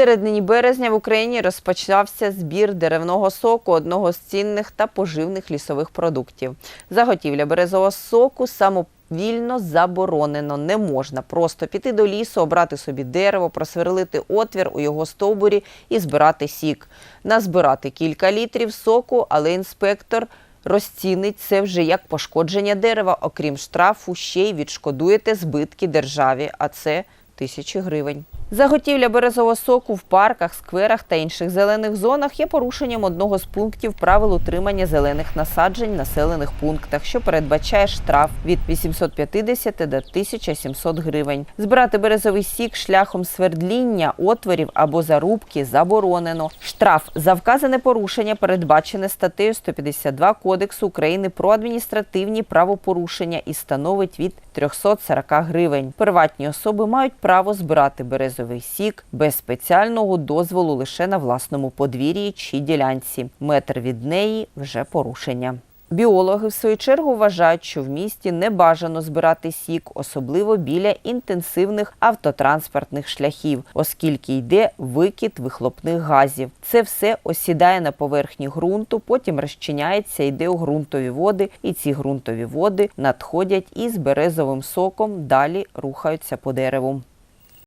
середині березня в Україні розпочався збір деревного соку, одного з цінних та поживних лісових продуктів. Заготівля березового соку самовільно заборонено. Не можна просто піти до лісу, обрати собі дерево, просверлити отвір у його стовбурі і збирати сік. Назбирати кілька літрів соку, але інспектор розцінить це вже як пошкодження дерева. Окрім штрафу, ще й відшкодуєте збитки державі, а це тисячі гривень. Заготівля березового соку в парках, скверах та інших зелених зонах є порушенням одного з пунктів правил утримання зелених насаджень в населених пунктах, що передбачає штраф від 850 до 1700 гривень. Збирати березовий сік шляхом свердління, отворів або зарубки заборонено. Штраф за вказане порушення передбачене статтею 152 Кодексу України про адміністративні правопорушення і становить від 340 гривень. Приватні особи мають право збирати березовий сік без спеціального дозволу лише на власному подвір'ї чи ділянці. Метр від неї вже порушення. Біологи, в свою чергу, вважають, що в місті не бажано збирати сік, особливо біля інтенсивних автотранспортних шляхів, оскільки йде викид вихлопних газів. Це все осідає на поверхні ґрунту, потім розчиняється, йде у ґрунтові води, і ці ґрунтові води надходять із березовим соком, далі рухаються по дереву.